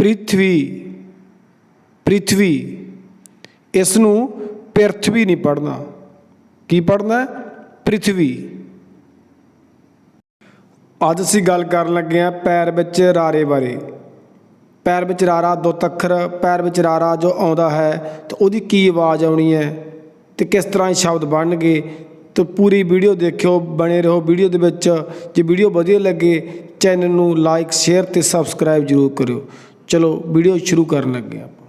ਪ੍ਰਿਥਵੀ ਪ੍ਰਿਥਵੀ ਇਸ ਨੂੰ ਪ੍ਰਿਥਵੀ ਨਹੀਂ ਪੜਨਾ ਕੀ ਪੜਨਾ ਪ੍ਰਿਥਵੀ। ਅੱਜ ਅਸੀਂ ਗੱਲ ਕਰਨ ਲੱਗੇ ਆ ਪੈਰ ਵਿੱਚ ਰਾਰੇ ਬਾਰੇ। ਪੈਰ ਵਿੱਚ ਰਾਰਾ ਦੋ ਤੱਖਰ, ਪੈਰ ਵਿੱਚ ਰਾਰਾ ਜੋ ਆਉਂਦਾ ਹੈ, ਤੇ ਉਹਦੀ ਕੀ ਆਵਾਜ਼ ਆਉਣੀ ਹੈ ਤੇ ਕਿਸ ਤਰ੍ਹਾਂ ਸ਼ਬਦ ਬਣਨਗੇ, ਤੇ ਪੂਰੀ ਵੀਡੀਓ ਦੇਖਿਓ, ਬਣੇ ਰਹੋ ਵੀਡੀਓ ਦੇ ਵਿੱਚ। ਜੇ ਵੀਡੀਓ ਵਧੀਆ ਲੱਗੇ, ਚੈਨਲ ਨੂੰ ਲਾਈਕ, ਸ਼ੇਅਰ ਤੇ ਸਬਸਕ੍ਰਾਈਬ ਜ਼ਰੂਰ ਕਰਿਓ। ਚਲੋ ਵੀਡੀਓ ਸ਼ੁਰੂ ਕਰਨ ਲੱਗੇ ਆਪਾਂ।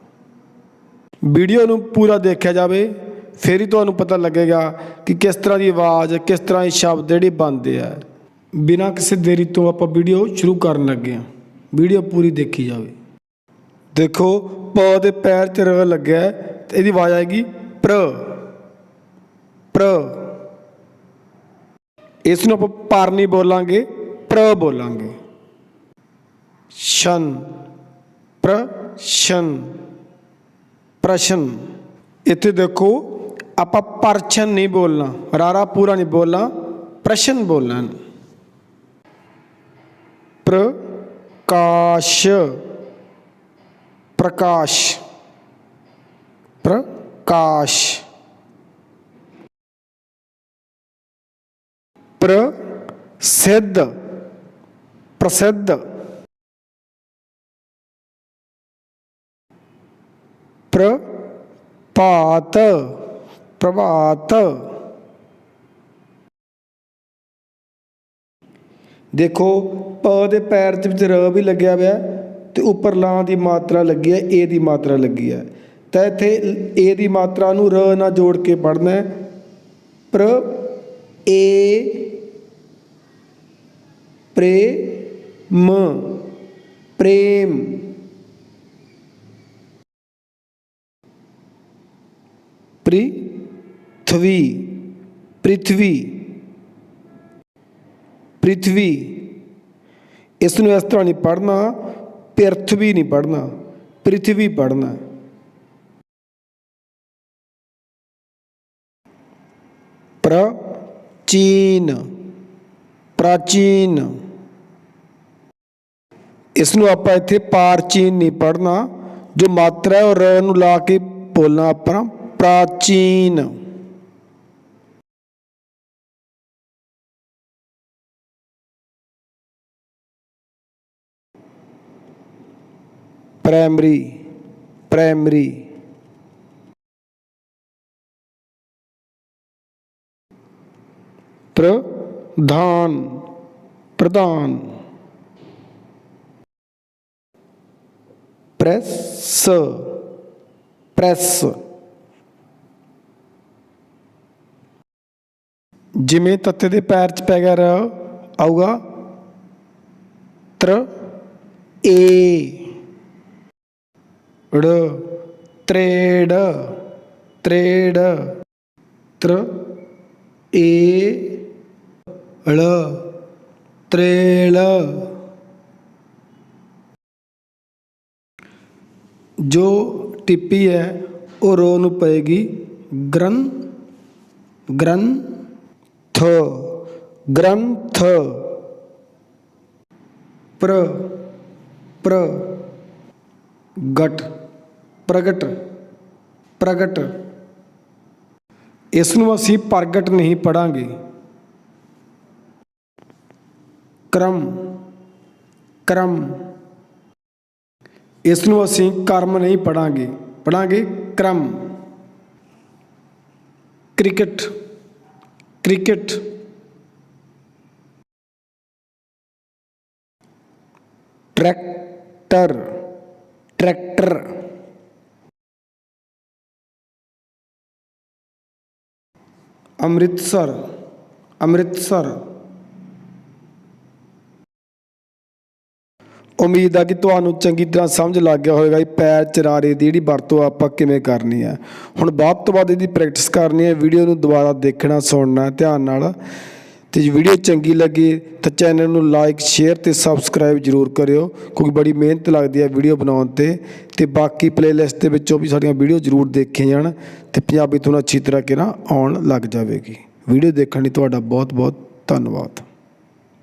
ਵੀਡੀਓ ਨੂੰ ਪੂਰਾ ਦੇਖਿਆ ਜਾਵੇ ਫਿਰ ਹੀ ਤੁਹਾਨੂੰ ਪਤਾ ਲੱਗੇਗਾ ਕਿ ਕਿਸ ਤਰ੍ਹਾਂ ਦੀ ਆਵਾਜ਼ ਕਿਸ ਤਰ੍ਹਾਂ ਦੇ ਸ਼ਬਦ ਜਿਹੜੇ ਬਣਦੇ ਆ। ਬਿਨਾਂ ਕਿਸੇ ਦੇਰੀ ਤੋਂ ਆਪਾਂ ਵੀਡੀਓ ਸ਼ੁਰੂ ਕਰਨ ਲੱਗੇ ਆ ਵੀਡੀਓ ਪੂਰੀ ਦੇਖੀ ਜਾਵੇ। ਦੇਖੋ ਪ ਦੇ ਪੈਰ 'ਚ ਰ ਲੱਗਿਆ ਹੈ, ਤੇ ਇਹਦੀ ਆਵਾਜ਼ ਆਏਗੀ ਪ੍ਰ। ਪ੍ਰ। ਇਸ ਨੂੰ ਆਪਾਂ ਪਰ ਨਹੀਂ ਬੋਲਾਂਗੇ ਪ੍ਰ ਬੋਲਾਂਗੇ। ਸ਼ਨ ਪ੍ਰਸ਼ਨ। ਪ੍ਰਸ਼ਨ। ਇੱਥੇ ਦੇਖੋ, ਆਪਾਂ ਪਰਛਨ ਨਹੀਂ ਬੋਲਣਾ, ਰਾਰਾ ਪੂਰਾ ਨਹੀਂ ਬੋਲਣਾ, ਪ੍ਰਸ਼ਨ ਬੋਲਣਾ। ਪ੍ਰਕਾਸ਼। ਪ੍ਰਕਾਸ਼। ਪ੍ਰਕਾਸ਼। ਪ੍ਰਸਿੱਧ। ਪ੍ਰਸਿੱਧ। ਪ੍ਰਭਾਤ ਪ੍ਰਭਾਤ। ਦੇਖੋ, ਪ ਦੇ ਪੈਰ ਦੇ ਵਿੱਚ ਰ ਵੀ ਲੱਗਿਆ ਹੋਇਆ ਹੈ ਤੇ ਉੱਪਰ ਲਾਂ ਦੀ ਮਾਤਰਾ ਲੱਗੀ ਹੈ, ਏ ਦੀ ਮਾਤਰਾ ਲੱਗੀ ਹੈ। ਤਾਂ ਇੱਥੇ ਏ ਦੀ ਮਾਤਰਾ ਨੂੰ ਰ ਨਾਲ ਜੋੜ ਕੇ ਪੜ੍ਹਨਾ ਹੈ। ਪ੍ਰ, ਏ, ਪ੍ਰੇਮ ਪ੍ਰੇਮ। ਪ੍ਰਿਥਵੀ ਪ੍ਰਿਥਵੀ ਪ੍ਰਿਥਵੀ। ਇਸ ਨੂੰ ਇਸ ਤਰ੍ਹਾਂ ਨਹੀਂ ਪੜ੍ਹਨਾ, ਪਿਰਥਵੀ ਨਹੀਂ ਪੜ੍ਹਨਾ, ਪ੍ਰਿਥਵੀ ਪੜ੍ਹਨਾ। ਪ੍ਰਾਚੀਨ ਪ੍ਰਾਚੀਨ। ਇਸ ਨੂੰ ਆਪਾਂ ਇੱਥੇ ਪਾਰਚੀਨ ਨਹੀਂ ਪੜ੍ਹਨਾ, ਜੋ ਮਾਤਰਾ ਹੈ ਉਹ ਰ ਨੂੰ ਲਾ ਕੇ ਬੋਲਣਾ ਆਪਾਂ। ਪ੍ਰਾਚੀਨ। Primary primary. ਪ੍ਰਧਾਨ ਪ੍ਰਧਾਨ। Press press. ਜਿਵੇਂ ਤੱਤੇ ਦੇ ਪੈਰ ਚ ਪੈ ਗਿਆ ਰ, ਆਊਗਾ। ਤਰ, ਏ। ੜ, ਤ੍ਰੇੜ ਤ੍ਰੇੜ। ਤਰ, ਏ। ਲ, ਤ੍ਰੇਲ। ਜੋ ਟਿੱਪੀ ਹੈ, ਉਹ ਰੋ ਨੂੰ ਪਏਗੀ ਗ੍ਰਨ ਗ੍ਰੰਥ ਗ੍ਰੰਥ ਪ੍ਰ ਪ੍ਰ ਗਟ ਪ੍ਰਗਟ ਪ੍ਰਗਟ ਇਸ ਨੂੰ ਅਸੀਂ ਪ੍ਰਗਟ ਨਹੀਂ ਪੜਾਂਗੇ ਕਰਮ ਕਰਮ ਇਸ ਨੂੰ ਅਸੀਂ ਕਰਮ ਨਹੀਂ ਪੜਾਂਗੇ ਪੜਾਂਗੇ ਕਰਮ cricket cricket tractor tractor Amritsar Amritsar ਉਮੀਦ ਆ ਕਿ ਤੁਹਾਨੂੰ ਚੰਗੀ ਤਰ੍ਹਾਂ ਸਮਝ ਲੱਗ ਗਿਆ ਹੋਵੇਗਾ ਇਹ ਪੈਰ ਚਰਾਰੇ ਦੀ ਜਿਹੜੀ ਵਰਤੋਂ ਆਪਾਂ ਕਿਵੇਂ ਕਰਨੀ ਹੈ। ਹੁਣ ਵੱਧ ਤੋਂ ਵੱਧ ਇਹਦੀ ਪ੍ਰੈਕਟਿਸ ਕਰਨੀ ਹੈ ਵੀਡੀਓ ਨੂੰ ਦੁਬਾਰਾ ਦੇਖਣਾ, ਸੁਣਨਾ, ਧਿਆਨ ਨਾਲ। ਤੇ ਜੇ ਵੀਡੀਓ ਚੰਗੀ ਲੱਗੀ ਤਾਂ ਚੈਨਲ ਨੂੰ ਲਾਈਕ ਸ਼ੇਅਰ ਤੇ ਸਬਸਕ੍ਰਾਈਬ ਜਰੂਰ ਕਰਿਓ, ਕਿਉਂਕਿ ਬੜੀ ਮਿਹਨਤ ਲੱਗਦੀ ਹੈ ਵੀਡੀਓ ਬਣਾਉਣ ਤੇ। ਤੇ ਬਾਕੀ ਪਲੇਲਿਸਟ ਦੇ ਵਿੱਚੋਂ ਵੀ ਸਾਡੀਆਂ ਵੀਡੀਓ ਜਰੂਰ ਦੇਖੀਆਂ ਜਾਣ ਤੇ ਪੰਜਾਬੀ ਤੁਹਾਨੂੰ ਅੱਛੀ ਤਰ੍ਹਾਂ ਕਿਨਾ ਆਉਣ ਲੱਗ ਜਾਵੇਗੀ। ਵੀਡੀਓ ਦੇਖਣ ਲਈ ਤੁਹਾਡਾ ਬਹੁਤ ਬਹੁਤ ਧੰਨਵਾਦ।